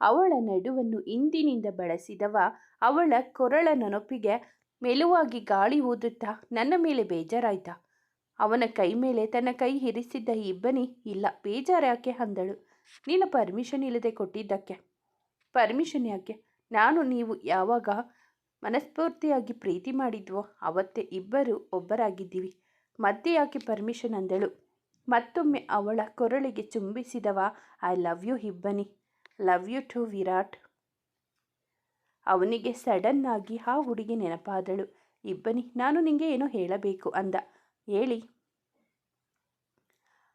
ಅವಳ ನಡುವನ್ನು ಇಂದಿನಿಂದ ಬಳಸಿದವ ಅವಳ ಕೊರಳ ನೆನಪಿಗೆ ಮೆಲುವಾಗಿ ಗಾಳಿ ಊದುತ್ತಾ ನನ್ನ ಮೇಲೆ ಬೇಜಾರಾಯ್ತಾ. ಅವನ ಕೈ ಮೇಲೆ ತನ್ನ ಕೈ ಹಿರಿಸಿದ್ದ ಇಬ್ಬನಿ ಇಲ್ಲ ಬೇಜಾರ್ಯಾಕೆ ಅಂದಳು. ನಿನ್ನ ಪರ್ಮಿಷನ್ ಇಲ್ಲದೆ ಕೊಟ್ಟಿದ್ದಕ್ಕೆ. ಪರ್ಮಿಷನ್ ಯಾಕೆ? ನಾನು ನೀವು ಯಾವಾಗ ಮನಸ್ಫೂರ್ತಿಯಾಗಿ ಪ್ರೀತಿ ಮಾಡಿದ್ವೋ ಅವತ್ತೇ ಇಬ್ಬರು ಒಬ್ಬರಾಗಿದ್ದೀವಿ. ಮತ್ತೆ ಯಾಕೆ ಪರ್ಮಿಷನ್ ಅಂದಳು? ಮತ್ತೊಮ್ಮೆ ಅವಳ ಕೊರಳಿಗೆ ಚುಂಬಿಸಿದವ I love you Ibbani. Love you too Virat. ಅವನಿಗೆ ಸಡನ್ ಆಗಿ ಆ ಹುಡುಗಿ ನೆನಪಾದಳು. ಇಬ್ಬನಿ, ನಾನು ನಿಂಗೆ ಏನೋ ಹೇಳಬೇಕು ಅಂದ. ಹೇಳಿ.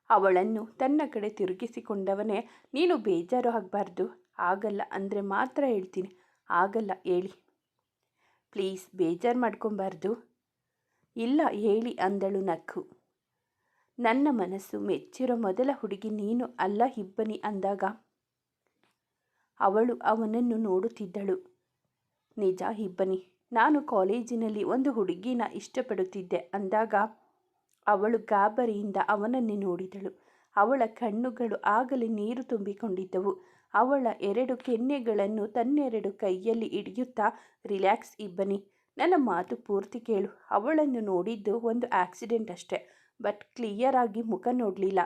ಅವಳನ್ನು ತನ್ನ ಕಡೆ ತಿರುಗಿಸಿಕೊಂಡವನೇ, ನೀನು ಬೇಜಾರು ಆಗಬಾರ್ದು ಆಗಲ್ಲ, ಅಂದರೆ ಮಾತ್ರ ಹೇಳ್ತೀನಿ. ಆಗಲ್ಲ, ಹೇಳಿ. ಪ್ಲೀಸ್, ಬೇಜಾರು ಮಾಡ್ಕೊಬಾರ್ದು. ಇಲ್ಲ, ಹೇಳಿ, ಅಂದಳು ನಕ್ಕು. ನನ್ನ ಮನಸ್ಸು ಮೆಚ್ಚಿರೋ ಮೊದಲ ಹುಡುಗಿ ನೀನು ಅಲ್ಲ, ಇಬ್ಬನಿ, ಅಂದಾಗ. ಅವಳು ಅವನನ್ನು ನೋಡುತ್ತಿದ್ದಳು. ನಿಜ ಇಬ್ಬನಿ ನಾನು ಕಾಲೇಜಿನಲ್ಲಿ ಒಂದು ಹುಡುಗಿನ ಇಷ್ಟಪಡುತ್ತಿದ್ದೆ ಅಂದಾಗ ಅವಳು ಗಾಬರಿಯಿಂದ ಅವನನ್ನೇ ನೋಡಿದಳು. ಅವಳ ಕಣ್ಣುಗಳು ಆಗಲೇ ನೀರು ತುಂಬಿಕೊಂಡಿದ್ದವು. ಅವಳ ಎರಡು ಕೆನ್ನೆಗಳನ್ನು ತನ್ನೆರಡು ಕೈಯಲ್ಲಿ ಹಿಡಿಯುತ್ತಾ, ರಿಲ್ಯಾಕ್ಸ್ ಇಬ್ಬನಿ ನನ್ನ ಮಾತು ಪೂರ್ತಿ ಕೇಳು. ಅವಳನ್ನು ನೋಡಿದ್ದು ಒಂದು ಆಕ್ಸಿಡೆಂಟ್ ಅಷ್ಟೆ, ಬಟ್ ಕ್ಲಿಯರ್ ಆಗಿ ಮುಖ ನೋಡಲಿಲ್ಲ.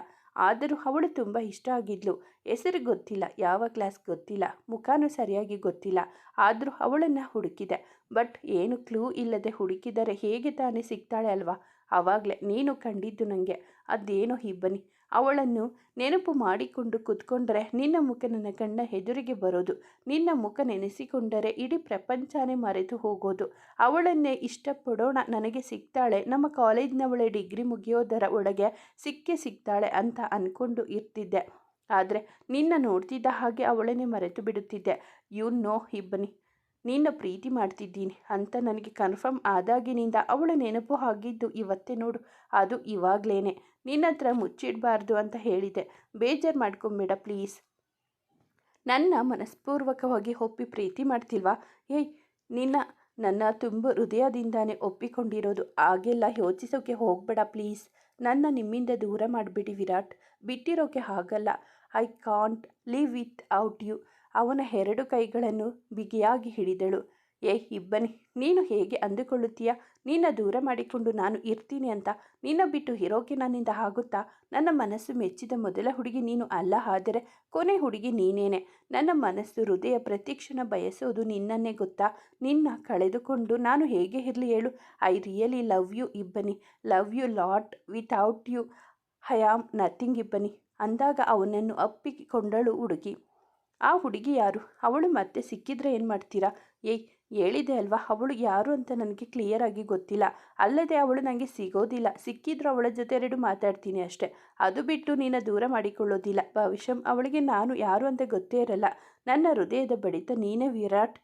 ಆದರೂ ಅವಳು ತುಂಬ ಇಷ್ಟ ಆಗಿದ್ಲು. ಹೆಸರು ಗೊತ್ತಿಲ್ಲ, ಯಾವ ಕ್ಲಾಸ್ ಗೊತ್ತಿಲ್ಲ, ಮುಖಾನೂ ಸರಿಯಾಗಿ ಗೊತ್ತಿಲ್ಲ, ಆದರೂ ಅವಳನ್ನು ಹುಡುಕಿದೆ. ಬಟ್ ಏನು ಕ್ಲೂ ಇಲ್ಲದೆ ಹುಡುಕಿದರೆ ಹೇಗೆ ತಾನೇ ಸಿಗ್ತಾಳೆ ಅಲ್ವಾ? ಆವಾಗಲೇ ನೀನು ಕಂಡಿದ್ದು ನನಗೆ ಅದೇನೋ ಇಬ್ಬನಿ ಅವಳನ್ನು ನೆನಪು ಮಾಡಿಕೊಂಡು ಕೂತ್ಕೊಂಡ್ರೆ ನಿನ್ನ ಮುಖ ನನ್ನ ಕಣ್ಣ ಹೆದುರಿಗೆ ಬರೋದು. ನಿನ್ನ ಮುಖ ನೆನೆಸಿಕೊಂಡರೆ ಇಡೀ ಪ್ರಪಂಚನೇ ಮರೆತು ಹೋಗೋದು. ಅವಳನ್ನೇ ಇಷ್ಟಪಡೋಣ, ನನಗೆ ಸಿಗ್ತಾಳೆ. ನಮ್ಮ ಕಾಲೇಜ್ನವಳೆ ಡಿಗ್ರಿ ಮುಗಿಯೋದರ ಒಳಗೆ ಸಿಕ್ಕೇ ಸಿಗ್ತಾಳೆ ಅಂತ ಅಂದ್ಕೊಂಡು ಇರ್ತಿದ್ದೆ. ಆದರೆ ನಿನ್ನ ನೋಡ್ತಿದ್ದ ಹಾಗೆ ಅವಳನ್ನೇ ಮರೆತು ಬಿಡುತ್ತಿದ್ದೆ. ಯು ನೋ ಇಬ್ಬನಿ ನಿನ್ನ ಪ್ರೀತಿ ಮಾಡ್ತಿದ್ದೀನಿ ಅಂತ ನನಗೆ ಕನ್ಫರ್ಮ್ ಆದಾಗಿನಿಂದ ಅವಳ ನೆನಪು ಆಗಿದ್ದು ಇವತ್ತೇ ನೋಡು, ಅದು ಇವಾಗಲೇ ನಿನ್ನ ಹತ್ರ ಮುಚ್ಚಿಡಬಾರ್ದು ಅಂತ ಹೇಳಿದೆ. ಬೇಜಾರು ಮಾಡ್ಕೊಂಬೇಡ ಪ್ಲೀಸ್ ನನ್ನ ಮನಸ್ಪೂರ್ವಕವಾಗಿ ಒಪ್ಪಿ ಪ್ರೀತಿ ಮಾಡ್ತಿಲ್ವಾ? ಏಯ್, ನಿನ್ನ, ನನ್ನ ತುಂಬ ಹೃದಯದಿಂದಾನೇ ಒಪ್ಪಿಕೊಂಡಿರೋದು. ಹಾಗೆಲ್ಲ ಯೋಚಿಸೋಕೆ ಹೋಗಬೇಡ ಪ್ಲೀಸ್ ನನ್ನ ನಿಮ್ಮಿಂದ ದೂರ ಮಾಡಿಬಿಡಿ ವಿರಾಟ್. ಬಿಟ್ಟಿರೋಕೆ ಆಗಲ್ಲ I can't live without you ಅವನ ಎರಡು ಕೈಗಳನ್ನು ಬಿಗಿಯಾಗಿ ಹಿಡಿದಳು. ಏ, ಇಬ್ಬನಿ, ನೀನು ಹೇಗೆ ಅಂದುಕೊಳ್ಳುತ್ತೀಯಾ? ನಿನ್ನ ದೂರ ಮಾಡಿಕೊಂಡು ನಾನು ಇರ್ತೀನಿ ಅಂತ. ನಿನ್ನ ಬಿಟ್ಟು ಇರೋಕೆ ನನ್ನಿಂದ ಆಗುತ್ತಾ? ನನ್ನ ಮನಸ್ಸು ಮೆಚ್ಚಿದ ಮೊದಲ ಹುಡುಗಿ ನೀನು ಅಲ್ಲ, ಆದರೆ ಕೊನೆ ಹುಡುಗಿ ನೀನೇನೆ. ನನ್ನ ಮನಸ್ಸು ಹೃದಯ ಪ್ರತಿಕ್ಷಣ ಬಯಸೋದು ನಿನ್ನನ್ನೇ ಗೊತ್ತಾ? ನಿನ್ನ ಕಳೆದುಕೊಂಡು ನಾನು ಹೇಗೆ ಇರಲಿ ಹೇಳು? I really love you Ibbani. Love you lot without you I am nothing Ibbani ಅಂದಾಗ ಅವನನ್ನು ಅಪ್ಪಿಕೊಂಡಳು ಹುಡುಗಿ. ಆ ಹುಡುಗಿ ಯಾರು? ಅವಳು ಮತ್ತೆ ಸಿಕ್ಕಿದ್ರೆ ಏನು ಮಾಡ್ತೀರಾ? ಏಯ್, ಹೇಳಿದೆ ಅಲ್ವಾ? ಅವಳು ಯಾರು ಅಂತ ನನಗೆ ಕ್ಲಿಯರ್ ಆಗಿ ಗೊತ್ತಿಲ್ಲ. ಅಲ್ಲದೆ ಅವಳು ನನಗೆ ಸಿಗೋದಿಲ್ಲ. ಸಿಕ್ಕಿದ್ರು ಅವಳ ಜೊತೆ ಎರಡು ಮಾತಾಡ್ತೀನಿ ಅಷ್ಟೆ. ಅದು ಬಿಟ್ಟು ನೀನು ದೂರ ಮಾಡಿಕೊಳ್ಳೋದಿಲ್ಲ. ಭವಿಷ್ಯಂ, ಅವಳಿಗೆ ನಾನು ಯಾರು ಅಂತ ಗೊತ್ತೇ ಇರಲ್ಲ. ನನ್ನ ಹೃದಯದ ಬಡಿತ ನೀನೇ ವಿರಾಟ್.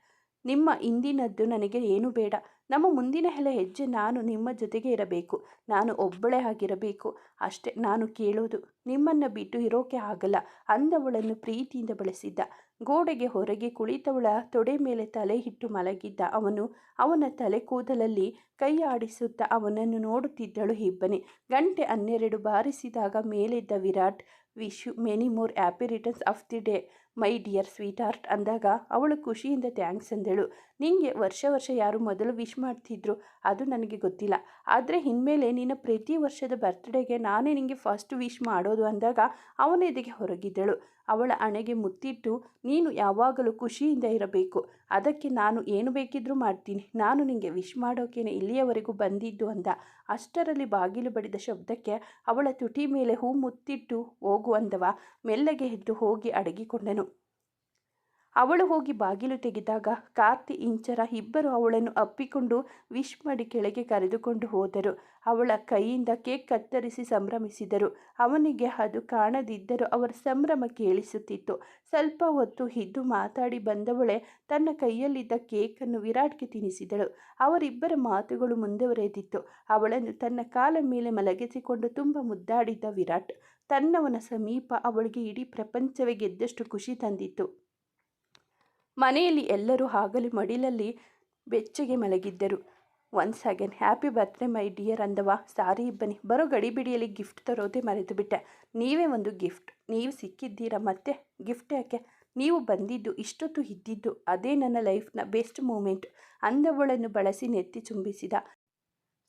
ನಿಮ್ಮ ಇಂದಿನದ್ದು ನನಗೆ ಏನು ಬೇಡ. ನಮ್ಮ ಮುಂದಿನ ಹೆಲೆ ಹೆಜ್ಜೆ ನಾನು ನಿಮ್ಮ ಜೊತೆಗೆ ಇರಬೇಕು. ನಾನು ಒಬ್ಬಳೇ ಆಗಿರಬೇಕು. ಅಷ್ಟೇ ನಾನು ಕೇಳೋದು ನಿಮ್ಮನ್ನು ಬಿಟ್ಟು ಇರೋಕೆ ಆಗಲ್ಲ. ಅಂದವಳನ್ನು ಪ್ರೀತಿಯಿಂದ ಬಳಸಿದ್ದ. ಗೋಡೆಗೆ ಹೊರಗೆ ಕುಳಿತವಳ ತೊಡೆ ಮೇಲೆ ತಲೆ ಹಿಟ್ಟು ಮಲಗಿದ್ದ ಅವನು ಅವನ ತಲೆ ಕೂದಲಲ್ಲಿ ಕೈ ಆಡಿಸುತ್ತಾ ಅವನನ್ನು ನೋಡುತ್ತಿದ್ದಳು ಇಬ್ಬನೇ. ಗಂಟೆ ಹನ್ನೆರಡು ಬಾರಿಸಿದಾಗ ಮೇಲಿದ್ದ Virat, wish you many more, happy returns of the day my dear sweetheart ಅಂದಾಗ ಅವಳು ಖುಷಿಯಿಂದ ಥ್ಯಾಂಕ್ಸ್ ಅಂದಳು. ನಿನಗೆ ವರ್ಷ ವರ್ಷ ಯಾರು ಮೊದಲು ವಿಶ್ ಮಾಡ್ತಿದ್ರು ಅದು ನನಗೆ ಗೊತ್ತಿಲ್ಲ. ಆದರೆ ಇನ್ಮೇಲೆ ನಿನ್ನ ಪ್ರತಿ ವರ್ಷದ ಬರ್ತ್ಡೇಗೆ ನಾನೇ ನಿನಗೆ ಫಸ್ಟ್ ವಿಶ್ ಮಾಡೋದು ಅಂದಾಗ ಅವನ ಎದೆಗೆ ಹೊರಗಿದ್ದಳು. ಅವಳ ಅಣೆಗೆ ಮುತ್ತಿಟ್ಟು, ನೀನು ಯಾವಾಗಲೂ ಖುಷಿಯಿಂದ ಇರಬೇಕು. ಅದಕ್ಕೆ ನಾನು ಏನು ಬೇಕಿದ್ರೂ ಮಾಡ್ತೀನಿ. ನಾನು ನಿಮಗೆ ವಿಶ್ ಮಾಡೋಕೇನೆ ಇಲ್ಲಿಯವರೆಗೂ ಬಂದಿದ್ದು ಅಂದ. ಅಷ್ಟರಲ್ಲಿ ಬಾಗಿಲು ಬಡಿದ ಶಬ್ದಕ್ಕೆ ಅವಳ ತುಟಿ ಮೇಲೆ ಹೂ ಮುತ್ತಿಟ್ಟು ಹೋಗು ಅಂದವ. ಮೆಲ್ಲಗೆ ಎದ್ದು ಹೋಗಿ ಅಡಗಿಕೊಂಡನು. ಅವಳು ಹೋಗಿ ಬಾಗಿಲು ತೆಗೆದಾಗ ಕಾರ್ತಿ ಇಂಚರ ಇಬ್ಬರು ಅವಳನ್ನು ಅಪ್ಪಿಕೊಂಡು ವಿಶ್ ಮಾಡಿ ಕೆಳಗೆ ಕರೆದುಕೊಂಡು ಹೋದರು. ಅವಳ ಕೈಯಿಂದ ಕೇಕ್ ಕತ್ತರಿಸಿ ಸಂಭ್ರಮಿಸಿದರು. ಅವನಿಗೆ ಅದು ಕಾಣದಿದ್ದರೂ ಅವರ ಸಂಭ್ರಮ ಕೇಳಿಸುತ್ತಿತ್ತು. ಸ್ವಲ್ಪ ಹೊತ್ತು ಇದ್ದು ಮಾತಾಡಿ ಬಂದವಳೆ ತನ್ನ ಕೈಯಲ್ಲಿದ್ದ ಕೇಕನ್ನು ವಿರಾಟ್ಗೆ ತಿನ್ನಿಸಿದಳು. ಅವರಿಬ್ಬರ ಮಾತುಗಳು ಮುಂದುವರೆದಿತ್ತು. ಅವಳನ್ನು ತನ್ನ ಕಾಲ ಮೇಲೆ ಮಲಗಿಸಿಕೊಂಡು ತುಂಬ ಮುದ್ದಾಡಿದ್ದ ವಿರಾಟ್ ತನ್ನವನ ಸಮೀಪ ಅವಳಿಗೆ ಇಡೀ ಪ್ರಪಂಚವೇ ಗೆದ್ದಷ್ಟು ಖುಷಿ ತಂದಿತ್ತು. ಮನೆಯಲ್ಲಿ ಎಲ್ಲರೂ ಹಾಗಲು ಮಡಿಲಲ್ಲಿ ಬೆಚ್ಚಗೆ ಮಲಗಿದ್ದರು. Once again, happy birthday my dear ಅಂದವ. Sorry Ibbani, ಬರೋ ಗಡಿಬಿಡಿಯಲ್ಲಿ ಗಿಫ್ಟ್ ತರೋದೇ ಮರೆತು ಬಿಟ್ಟೆ ನೀವೇ ಒಂದು ಗಿಫ್ಟ್. ನೀವು ಸಿಕ್ಕಿದ್ದೀರಾ ಮತ್ತೆ? ಗಿಫ್ಟ್ ಯಾಕೆ? ನೀವು ಬಂದಿದ್ದು ಇಷ್ಟೊತ್ತು ಇದ್ದಿದ್ದು, ಅದೇ ನನ್ನ ಲೈಫ್ನ ಬೆಸ್ಟ್ ಮೂಮೆಂಟ್ ಅಂದವಳನ್ನು ಬಳಸಿ ನೆತ್ತಿ ಚುಂಬಿಸಿದ.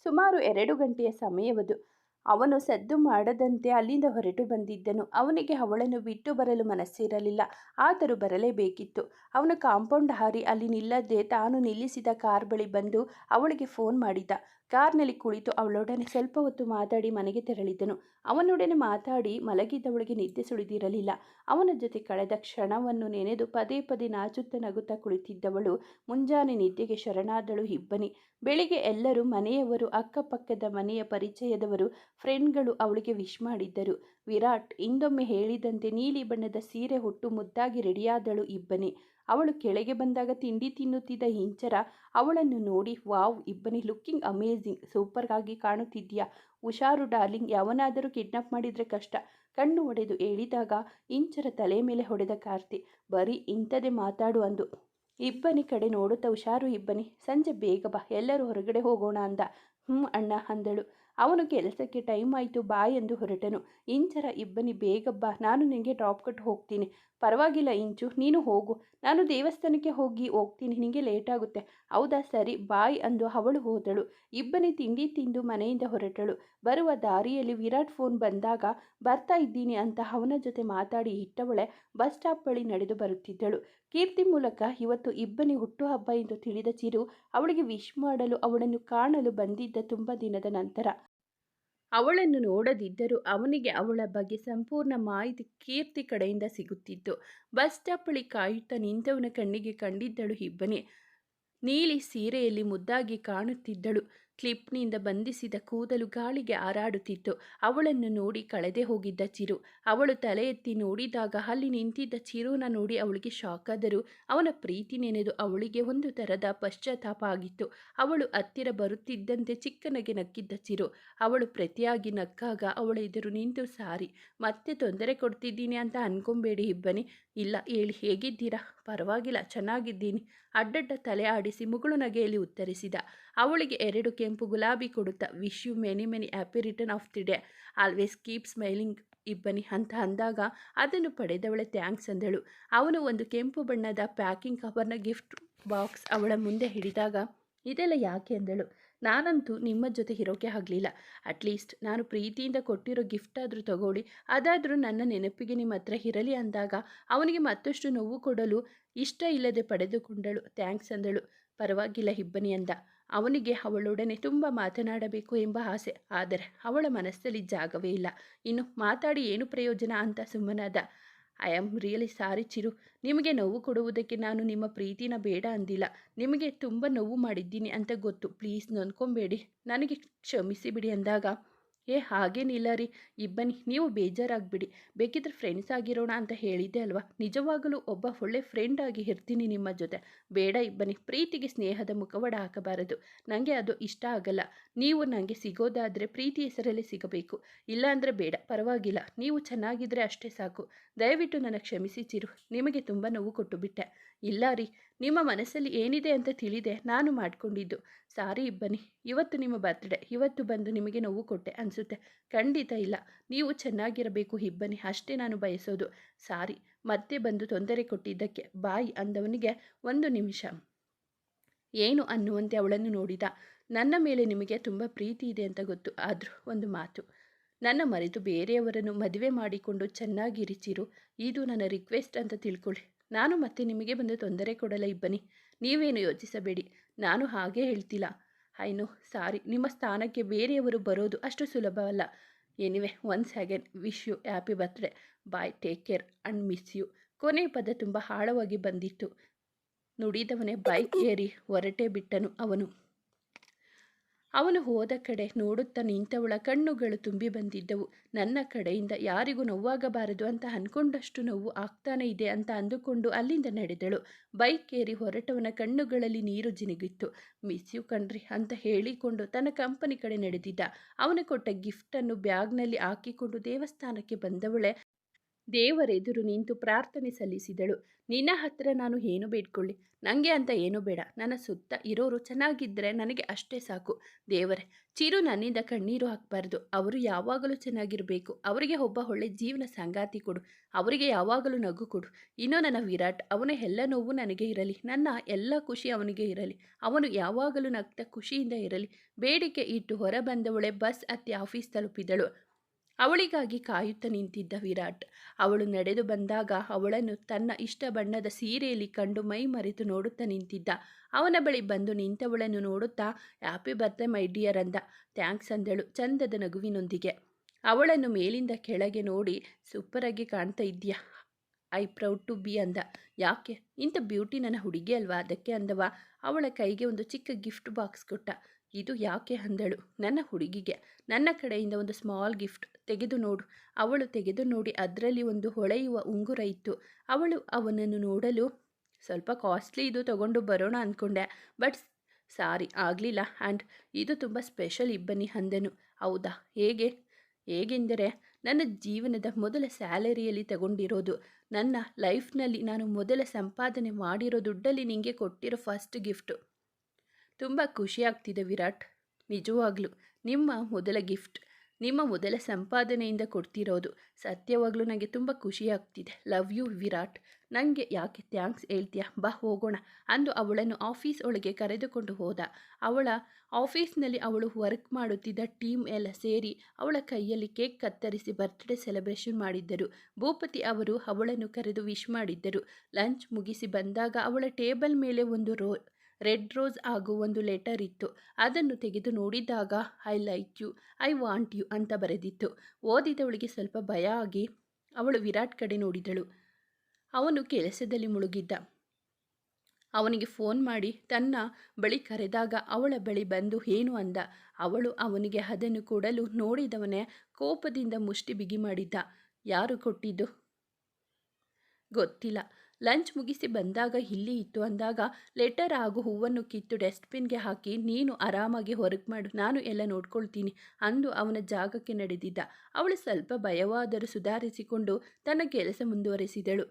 ಸುಮಾರು ಎರಡು ಗಂಟೆಯ ಸಮಯವದು. ಅವನು ಸದ್ದು ಮಾಡದಂತೆ ಅಲ್ಲಿಂದ ಹೊರಟು ಬಂದಿದ್ದನು. ಅವನಿಗೆ ಅವಳನ್ನು ಬಿಟ್ಟು ಬರಲು ಮನಸ್ಸಿರಲಿಲ್ಲ. ಆದರೂ ಬರಲೇಬೇಕಿತ್ತು. ಅವನು ಕಾಂಪೌಂಡ್ ಹಾರಿ ಅಲ್ಲಿ ನಿಲ್ಲದೆ ತಾನು ನಿಲ್ಲಿಸಿದ ಕಾರ್ ಬಳಿ ಬಂದು ಅವಳಿಗೆ ಫೋನ್ ಮಾಡಿದ. ಕಾರ್ನಲ್ಲಿ ಕುಳಿತು ಅವಳೊಡನೆ ಸ್ವಲ್ಪ ಹೊತ್ತು ಮಾತಾಡಿ ಮನೆಗೆ ತೆರಳಿದನು ಅವನೊಡನೆ ಮಾತಾಡಿ ಮಲಗಿದ್ದವಳಿಗೆ ನಿದ್ದೆ ಸುಳಿದಿರಲಿಲ್ಲ. ಅವನ ಜೊತೆ ಕಳೆದ ಕ್ಷಣವನ್ನು ನೆನೆದು ಪದೇ ಪದೇ ನಾಚುತ್ತ ನಗುತ್ತಾ ಕುಳಿತಿದ್ದವಳು ಮುಂಜಾನೆ ನಿದ್ದೆಗೆ ಶರಣಾದಳು ಇಬ್ಬನಿ. ಬೆಳಿಗ್ಗೆ ಎಲ್ಲರೂ ಮನೆಯವರು, ಅಕ್ಕಪಕ್ಕದ ಮನೆಯ ಪರಿಚಯದವರು, ಫ್ರೆಂಡ್ಗಳು ಅವಳಿಗೆ ವಿಶ್ ಮಾಡಿದ್ದರು. ವಿರಾಟ್, ಇಂದೊಮ್ಮೆ ಹೇಳಿದಂತೆ ನೀಲಿ ಬಣ್ಣದ ಸೀರೆ ಹುಟ್ಟು ಮುದ್ದಾಗಿ ರೆಡಿಯಾದಳು ಇಬ್ಬನಿ. ಅವಳು ಕೆಳಗೆ ಬಂದಾಗ ತಿಂಡಿ ತಿನ್ನುತ್ತಿದ್ದ ಇಂಚರ ಅವಳನ್ನು ನೋಡಿ, ವಾವ್, ಇಬ್ಬನಿ ಲುಕ್ಕಿಂಗ್ ಸೂಪರ್ ಆಗಿ ಕಾಣುತ್ತಿದ್ದೀಯಾ. ಹುಷಾರು ಡಾರ್ಲಿಂಗ್, ಯಾವನಾದರೂ ಕಿಡ್ನಾಪ್ ಮಾಡಿದರೆ ಕಷ್ಟ. ಕಣ್ಣು ಒಡೆದು ಹೇಳಿದಾಗ ಇಂಚರ ತಲೆ ಮೇಲೆ ಹೊಡೆದ ಕಾರ್ತಿ, ಬರೀ ಇಂಥದೇ ಮಾತಾಡು ಅಂದು. ಇಬ್ಬನಿ ಕಡೆ ನೋಡುತ್ತಾ ಹುಷಾರು, ಇಬ್ಬನಿ, ಸಂಜೆ ಬೇಗ ಬಾ, ಎಲ್ಲರೂ ಹೊರಗಡೆ ಹೋಗೋಣ ಅಂದ. ಹ್ಞೂ ಅಣ್ಣ ಅಂದಳು. ಅವನು ಕೆಲಸಕ್ಕೆ ಟೈಮ್ ಆಯಿತು, ಬಾ ಎಂದು ಹೊರಟನು. ಇಂಚರ ಇಬ್ಬನಿ, ಬೇಗ ಬಾ, ನಾನು ನಿನಗೆ ಡ್ರಾಪ್ ಕಟ್ ಹೋಗ್ತೀನಿ. ಪರವಾಗಿಲ್ಲ ಇಂಚು, ನೀನು ಹೋಗು. ನಾನು ದೇವಸ್ಥಾನಕ್ಕೆ ಹೋಗಿ ಹೋಗ್ತೀನಿ, ನಿನಗೆ ಲೇಟ್ ಆಗುತ್ತೆ. ಹೌದಾ ಸರಿ, ಬಾಯ್ ಅಂದು ಅವಳು ಹೋದಳು. ಇಬ್ಬನಿ ತಿಂಡಿ ತಿಂದು ಮನೆಯಿಂದ ಹೊರಟಳು. ಬರುವ ದಾರಿಯಲ್ಲಿ ವಿರಾಟ್ ಫೋನ್ ಬಂದಾಗ, ಬರ್ತಾ ಇದ್ದೀನಿ ಅಂತ ಅವನ ಜೊತೆ ಮಾತಾಡಿ ಇಟ್ಟವಳೆ ಬಸ್ ಸ್ಟಾಪ್ ಬಳಿ ನಡೆದು ಬರುತ್ತಿದ್ದಳು. ಕೀರ್ತಿ ಮೂಲಕ ಇವತ್ತು ಇಬ್ಬನಿ ಹುಟ್ಟುಹಬ್ಬ ಎಂದು ತಿಳಿದ ಚಿರು ಅವಳಿಗೆ ವಿಶ್ ಮಾಡಲು ಅವಳನ್ನು ಕಾಣಲು ಬಂದಿದ್ದ ತುಂಬ ದಿನದ ನಂತರ. ಅವಳನ್ನು ನೋಡದಿದ್ದರೂ ಅವನಿಗೆ ಅವಳ ಬಗ್ಗೆ ಸಂಪೂರ್ಣ ಮಾಹಿತಿ ಕೀರ್ತಿ ಕಡೆಯಿಂದ ಸಿಗುತ್ತಿತ್ತು. ಬಸ್ ಸ್ಟಾಪ್ ಬಳಿ ಕಾಯುತ್ತಾ ನಿಂತವನ ಕಣ್ಣಿಗೆ ಕಂಡಿದ್ದಳು ಇಬ್ಬನೇ ನೀಲಿ ಸೀರೆಯಲ್ಲಿ ಮುದ್ದಾಗಿ ಕಾಣುತ್ತಿದ್ದಳು. ಕ್ಲಿಪ್ನಿಂದ ಬಂಧಿಸಿದ ಕೂದಲು ಗಾಳಿಗೆ ಹಾರಾಡುತ್ತಿತ್ತು. ಅವಳನ್ನು ನೋಡಿ ಕಳೆದೆ ಹೋಗಿದ್ದ ಚಿರು. ಅವಳು ತಲೆ ಎತ್ತಿ ನೋಡಿದಾಗ ಅಲ್ಲಿ ನಿಂತಿದ್ದ ಚಿರುನ ನೋಡಿ ಅವಳಿಗೆ ಶಾಕ್ ಆದರೂ ಅವನ ಪ್ರೀತಿ ನೆನೆದು ಅವಳಿಗೆ ಒಂದು ಥರದ ಪಶ್ಚಾತ್ತಾಪ ಆಗಿತ್ತು. ಅವಳು ಹತ್ತಿರ ಬರುತ್ತಿದ್ದಂತೆ ಚಿಕ್ಕನಗೆ ನಕ್ಕಿದ್ದ ಚಿರು. ಅವಳು ಪ್ರತಿಯಾಗಿ ನಕ್ಕಾಗ ಅವಳ ಎದುರು ನಿಂತು, ಸಾರಿ, ಮತ್ತೆ ತೊಂದರೆ ಕೊಡ್ತಿದ್ದೀನಿ ಅಂತ ಅನ್ಕೊಂಬೇಡಿ, ಇಬ್ಬನಿ. ಇಲ್ಲ, ಹೇಳಿ, ಹೇಗಿದ್ದೀರಾ? ಪರವಾಗಿಲ್ಲ, ಚೆನ್ನಾಗಿದ್ದೀನಿ. ಅಡ್ಡಡ್ಡ ತಲೆ ಆಡಿಸಿ ಮುಗುಳು ನಗೆಯಲ್ಲಿ ಉತ್ತರಿಸಿದ. ಅವಳಿಗೆ ಎರಡು ಕೆಂಪು ಗುಲಾಬಿ ಕೊಡುತ್ತಾ wish you many many happy return of the day always keep smiling Ibbani ಅಂತ ಅಂದಾಗ ಅದನ್ನು ಪಡೆದವಳೆ ಥ್ಯಾಂಕ್ಸ್ ಅಂದಳು. ಅವನು ಒಂದು ಕೆಂಪು ಬಣ್ಣದ ಪ್ಯಾಕಿಂಗ್ ಕವರ್ನ ಗಿಫ್ಟ್ ಬಾಕ್ಸ್ ಅವಳ ಮುಂದೆ ಹಿಡಿದಾಗ, ಇದೆಲ್ಲ ಯಾಕೆ? ಅಂದಳು. ನಾನಂತೂ ನಿಮ್ಮ ಜೊತೆ ಇರೋಕೆ ಆಗಲಿಲ್ಲ. ಅಟ್ಲೀಸ್ಟ್ ನಾನು ಪ್ರೀತಿಯಿಂದ ಕೊಟ್ಟಿರೋ ಗಿಫ್ಟ್ ಆದರೂ ತಗೊಳ್ಳಿ. ಅದಾದರೂ ನನ್ನ ನೆನಪಿಗೆ ನಿಮ್ಮ ಹತ್ರ ಇರಲಿ ಅಂದಾಗ ಅವನಿಗೆ ಮತ್ತಷ್ಟು ನೋವು ಕೊಡಲು ಇಷ್ಟ ಇಲ್ಲದೆ ಪಡೆದುಕೊಂಡಳು. ಥ್ಯಾಂಕ್ಸ್ ಅಂದಳು. ಪರವಾಗಿಲ್ಲ ಇಬ್ಬನಿ ಅಂದ. ಅವನಿಗೆ ಅವಳೊಡನೆ ತುಂಬ ಮಾತನಾಡಬೇಕು ಎಂಬ ಆಸೆ. ಆದರೆ ಅವಳ ಮನಸ್ಸಲ್ಲಿ ಜಾಗವೇ ಇಲ್ಲ. ಇನ್ನು ಮಾತಾಡಿ ಏನು ಪ್ರಯೋಜನ ಅಂತ ಸುಮ್ಮನಾದ. I am really sorry Chiru ನಿಮಗೆ ನೋವು ಕೊಡುವುದಕ್ಕೆ ನಾನು ನಿಮ್ಮ ಪ್ರೀತಿನ ಬೇಡ ಅಂದಿಲ್ಲ. ನಿಮಗೆ ತುಂಬ ನೋವು ಮಾಡಿದ್ದೀನಿ ಅಂತ ಗೊತ್ತು. ಪ್ಲೀಸ್ ನೊಂದ್ಕೊಂಬೇಡಿ. ನನಗೆ ಕ್ಷಮಿಸಿ ಬಿಡಿ ಅಂದಾಗ ಏ ಹಾಗೇನಿಲ್ಲ ರೀ. ಇಬ್ಬನಿ ನೀವು ಬೇಜಾರಾಗ್ಬಿಡಿ. ಬೇಕಿದ್ರೆ ಫ್ರೆಂಡ್ಸ್ ಆಗಿರೋಣ ಅಂತ ಹೇಳಿದ್ದೆ ಅಲ್ವಾ? ನಿಜವಾಗಲೂ ಒಬ್ಬ ಒಳ್ಳೆ ಫ್ರೆಂಡ್ ಆಗಿ ಇರ್ತೀನಿ ನಿಮ್ಮ ಜೊತೆ. ಬೇಡ ಇಬ್ಬನಿ ಪ್ರೀತಿಗೆ ಸ್ನೇಹದ ಮುಖವಾಡ ಹಾಕಬಾರದು. ನನಗೆ ಅದು ಇಷ್ಟ ಆಗಲ್ಲ. ನೀವು ನನಗೆ ಸಿಗೋದಾದರೆ ಪ್ರೀತಿ ಹೆಸರಲ್ಲಿ ಸಿಗಬೇಕು. ಇಲ್ಲಾಂದರೆ ಬೇಡ, ಪರವಾಗಿಲ್ಲ. ನೀವು ಚೆನ್ನಾಗಿದ್ದರೆ ಅಷ್ಟೇ ಸಾಕು. ದಯವಿಟ್ಟು ನನ್ನ ಕ್ಷಮಿಸಿ ಚಿರು. ನಿಮಗೆ ತುಂಬ ನೋವು ಕೊಟ್ಟು ಬಿಟ್ಟೆ. ಇಲ್ಲ ರೀ, ನಿಮ್ಮ ಮನಸ್ಸಲ್ಲಿ ಏನಿದೆ ಅಂತ ತಿಳಿದೆ, ನಾನು ಮಾಡಿಕೊಂಡಿದ್ದು. ಸಾರಿ ಬನ್ನಿ, ಇವತ್ತು ನಿಮ್ಮ ಬರ್ತ್ಡೇ ಇವತ್ತು ಬಂದು ನಿಮಗೆ ನೋವು ಕೊಟ್ಟೆ ಅನಿಸುತ್ತೆ. ಖಂಡಿತ ಇಲ್ಲ, ನೀವು ಚೆನ್ನಾಗಿರಬೇಕು ಇಬ್ಬನಿ ಅಷ್ಟೇ ನಾನು ಬಯಸೋದು. ಸಾರಿ, ಮತ್ತೆ ಬಂದು ತೊಂದರೆ ಕೊಟ್ಟಿದ್ದಕ್ಕೆ ಬಾಯಿ ಅಂದವನಿಗೆ ಒಂದು ನಿಮಿಷ. ಏನು ಅನ್ನುವಂತೆ ಅವಳನ್ನು ನೋಡಿದ. ನನ್ನ ಮೇಲೆ ನಿಮಗೆ ತುಂಬ ಪ್ರೀತಿ ಇದೆ ಅಂತ ಗೊತ್ತು, ಆದರೂ ಒಂದು ಮಾತು. ನನ್ನ ಮರೆತು ಬೇರೆಯವರನ್ನು ಮದುವೆ ಮಾಡಿಕೊಂಡು ಚೆನ್ನಾಗಿರಿಸಿರು ಇದು ನನ್ನ ರಿಕ್ವೆಸ್ಟ್ ಅಂತ ತಿಳ್ಕೊಳ್ಳಿ. ನಾನು ಮತ್ತೆ ನಿಮಗೆ ಬಂದು ತೊಂದರೆ ಕೊಡಲ್ಲ ಇಬ್ಬನಿ ನೀವೇನು ಯೋಚಿಸಬೇಡಿ. ನಾನು ಹಾಗೇ ಹೇಳ್ತಿಲ್ಲ. ಐನು ಸಾರಿ. ನಿಮ್ಮ ಸ್ಥಾನಕ್ಕೆ ಬೇರೆಯವರು ಬರೋದು ಅಷ್ಟು ಸುಲಭವಲ್ಲ. Anyway, once again, wish you, happy birthday. Bye, take care and miss you. ಕೊನೆ ಪದ ತುಂಬ ಆಳವಾಗಿ ಬಂದಿತ್ತು. ನುಡಿದವನೇ ಬೈಕ್ ಏರಿ ಹೊರಟೇ ಬಿಟ್ಟನು ಅವನು. ಅವನು ಹೋದ ಕಡೆ ನೋಡುತ್ತಾ ನಿಂತವಳ ಕಣ್ಣುಗಳು ತುಂಬಿ ಬಂದಿದ್ದವು. ನನ್ನ ಕಡೆಯಿಂದ ಯಾರಿಗೂ ನೋವಾಗಬಾರದು ಅಂತ ಅಂದ್ಕೊಂಡಷ್ಟು ನೋವು ಆಗ್ತಾನೆ ಇದೆ ಅಂತ ಅಂದುಕೊಂಡು ಅಲ್ಲಿಂದ ನಡೆದಳು. ಬೈಕ್ ಏರಿ ಹೊರಟವನ ಕಣ್ಣುಗಳಲ್ಲಿ ನೀರು ಜಿನುಗಿತ್ತು. ಮಿಸ್ ಯು ಕಣ್ರಿ ಅಂತ ಹೇಳಿಕೊಂಡು ತನ್ನ ಕಂಪನಿ ಕಡೆ ನಡೆದಿದ್ದ. ಅವನು ಕೊಟ್ಟ ಗಿಫ್ಟನ್ನು ಬ್ಯಾಗ್ನಲ್ಲಿ ಹಾಕಿಕೊಂಡು ದೇವಸ್ಥಾನಕ್ಕೆ ಬಂದವಳೆ. ದೇವರೆದುರು ನಿಂತು ಪ್ರಾರ್ಥನೆ ಸಲ್ಲಿಸಿದಳು. ನಿನ್ನ ಹತ್ರ ನಾನು ಏನು ಬೇಡ್ಕೊಳ್ಳಿ? ನನಗೆ ಅಂತ ಏನೂ ಬೇಡ. ನನ್ನ ಸುತ್ತ ಇರೋರು ಚೆನ್ನಾಗಿದ್ದರೆ ನನಗೆ ಅಷ್ಟೇ ಸಾಕು. ದೇವರೇ, ಚಿರು ನನ್ನಿಂದ ಕಣ್ಣೀರು ಹಾಕಬಾರ್ದು. ಅವರು ಯಾವಾಗಲೂ ಚೆನ್ನಾಗಿರಬೇಕು. ಅವರಿಗೆ ಒಬ್ಬ ಒಳ್ಳೆ ಜೀವನ ಸಂಗಾತಿ ಕೊಡು. ಅವರಿಗೆ ಯಾವಾಗಲೂ ನಗು ಕೊಡು. ಇನ್ನೂ ನನ್ನ ವಿರಾಟ್, ಅವನ ಎಲ್ಲ ನೋವು ನನಗೆ ಇರಲಿ. ನನ್ನ ಎಲ್ಲ ಖುಷಿ ಅವನಿಗೆ ಇರಲಿ. ಅವನು ಯಾವಾಗಲೂ ನಗ್ತಾ ಖುಷಿಯಿಂದ ಇರಲಿ. ಬೇಡಿಕೆ ಇಟ್ಟು ಹೊರಬಂದವಳೆ ಬಸ್ ಹತ್ತಿ ಆಫೀಸ್ ತಲುಪಿದಳು. ಅವಳಿಗಾಗಿ ಕಾಯುತ್ತಾ ನಿಂತಿದ್ದ ವಿರಾಟ್. ಅವಳು ನಡೆದು ಬಂದಾಗ ಅವಳನ್ನು ತನ್ನ ಇಷ್ಟ ಬಣ್ಣದ ಸೀರೆಯಲ್ಲಿ ಕಂಡು ಮೈ ಮರೆತು ನೋಡುತ್ತಾ ನಿಂತಿದ್ದ. ಅವನ ಬಳಿ ಬಂದು ನಿಂತವಳನ್ನು ನೋಡುತ್ತಾ, ಹ್ಯಾಪಿ ಬರ್ತೆ ಮೈ ಡಿಯರ್ ಅಂದ. ಥ್ಯಾಂಕ್ಸ್ ಅಂದಳು ಚಂದದ ನಗುವಿನೊಂದಿಗೆ. ಅವಳನ್ನು ಮೇಲಿಂದ ಕೆಳಗೆ ನೋಡಿ ಸೂಪರಾಗಿ ಕಾಣ್ತಾ ಇದ್ದೀಯಾ, ಐ ಪ್ರೌಡ್ ಟು ಬಿ ಅಂದ. ಯಾಕೆ? ಇಂಥ ಬ್ಯೂಟಿ ನನ್ನ ಹುಡುಗಿ ಅಲ್ವಾ? ಅದಕ್ಕೆ ಅಂದವ. ಅವಳ ಕೈಗೆ ಒಂದು ಚಿಕ್ಕ ಗಿಫ್ಟ್ ಬಾಕ್ಸ್ ಕೊಟ್ಟ. ಇದು ಯಾಕೆ ಅಂದಳು. ನನ್ನ ಹುಡುಗಿಗೆ, ನನ್ನ ಕಡೆಯಿಂದ ಒಂದು ಸ್ಮಾಲ್ ಗಿಫ್ಟ್ ತೆಗೆದು ನೋಡು. ಅವಳು ತೆಗೆದು ನೋಡಿ ಅದರಲ್ಲಿ ಒಂದು ಹೊಳೆಯುವ ಉಂಗುರ ಇತ್ತು. ಅವಳು ಅವನನ್ನು ನೋಡಲು, ಸ್ವಲ್ಪ ಕಾಸ್ಟ್ಲಿ ಇದು ತಗೊಂಡು ಬರೋಣ ಅಂದ್ಕೊಂಡೆ ಬಟ್ ಸಾರಿ ಆಗಲಿಲ್ಲ. ಆ್ಯಂಡ್ ಇದು ತುಂಬ ಸ್ಪೆಷಲ್ ಇಬ್ಬನಿ ಅಂದನು. ಹೌದಾ? ಹೇಗೆ? ಹೇಗೆಂದರೆ, ನನ್ನ ಜೀವನದ ಮೊದಲ ಸ್ಯಾಲರಿಯಲ್ಲಿ ತಗೊಂಡಿರೋದು. ನನ್ನ ಲೈಫ್ನಲ್ಲಿ ನಾನು ಮೊದಲ ಸಂಪಾದನೆ ಮಾಡಿರೋ ದುಡ್ಡಲ್ಲಿ ನಿಮಗೆ ಕೊಟ್ಟಿರೋ ಫಸ್ಟ್ ಗಿಫ್ಟು ತುಂಬ ಖುಷಿಯಾಗ್ತಿದೆ ವಿರಾಟ್. ನಿಜವಾಗ್ಲೂ, ನಿಮ್ಮ ಮೊದಲ ಗಿಫ್ಟ್, ನಿಮ್ಮ ಮೊದಲ ಸಂಪಾದನೆಯಿಂದ ಕೊಡ್ತಿರೋದು ಸತ್ಯವಾಗ್ಲೂ ನನಗೆ ತುಂಬ ಖುಷಿಯಾಗ್ತಿದೆ. Love you Virat. ನನಗೆ ಯಾಕೆ ಥ್ಯಾಂಕ್ಸ್ ಹೇಳ್ತೀಯಾ? ಬಾ, ಹೋಗೋಣ ಅಂದು ಅವಳನ್ನು ಆಫೀಸ್ ಒಳಗೆ ಕರೆದುಕೊಂಡು ಹೋದ. ಅವಳ ಆಫೀಸ್ನಲ್ಲಿ ಅವಳು ವರ್ಕ್ ಮಾಡುತ್ತಿದ್ದ ಟೀಮ್ ಎಲ್ಲ ಸೇರಿ ಅವಳ ಕೈಯಲ್ಲಿ ಕೇಕ್ ಕತ್ತರಿಸಿ ಬರ್ತ್ಡೇ ಸೆಲೆಬ್ರೇಷನ್ ಮಾಡಿದ್ದರು. ಭೂಪತಿ ಅವರು ಅವಳನ್ನು ಕರೆದು ವಿಶ್ ಮಾಡಿದ್ದರು. ಲಂಚ್ ಮುಗಿಸಿ ಬಂದಾಗ ಅವಳ ಟೇಬಲ್ ಮೇಲೆ ಒಂದು ರೋ ರೆಡ್ ರೋಸ್ ಹಾಗೂ ಒಂದು ಲೆಟರ್ ಇತ್ತು. ಅದನ್ನು ತೆಗೆದು ನೋಡಿದಾಗ, I like you, I want you ಅಂತ ಬರೆದಿತ್ತು. ಓದಿದವಳಿಗೆ ಸ್ವಲ್ಪ ಭಯ ಆಗಿ ಅವಳು ವಿರಾಟ್ ಕಡೆ ನೋಡಿದಳು. ಅವನು ಕೆಲಸದಲ್ಲಿ ಮುಳುಗಿದ್ದ. ಅವನಿಗೆ ಫೋನ್ ಮಾಡಿ, ತನ್ನ ಬಳಿ ಕರೆದಾಗ ಅವಳ ಬಳಿ ಬಂದು ಏನು ಅಂದ? ಅವಳು ಅವನಿಗೆ ಅದನ್ನು ಕೊಡಲು ನೋಡಿದವನೇ ಕೋಪದಿಂದ ಮುಷ್ಟಿ ಬಿಗಿ ಮಾಡಿದ್ದ. ಯಾರು ಕೊಟ್ಟಿದ್ದು? ಗೊತ್ತಿಲ್ಲ. ಲಂಚ್ ಮುಗಿಸಿ ಬಂದಾಗ, ಇಲ್ಲಿ ಇತ್ತು ಅಂದಾಗ, ಲೆಟರ್ ಹಾಗೂ ಹೂವನ್ನು ಕಿತ್ತು ಡಸ್ಟ್ಬಿನ್ಗೆ ಹಾಕಿ, ನೀನು ಆರಾಮಾಗಿ ಹೊರಗೆ ಮಾಡು, ನಾನು ಎಲ್ಲ ನೋಡ್ಕೊಳ್ತೀನಿ ಅಂದು ಅವನ ಜಾಗಕ್ಕೆ ನಡೆದಿದ್ದ. ಅವಳು ಸ್ವಲ್ಪ ಭಯವಾದರೂ ಸುಧಾರಿಸಿಕೊಂಡು ತನ್ನ ಕೆಲಸ ಮುಂದುವರೆಸಿದಳು.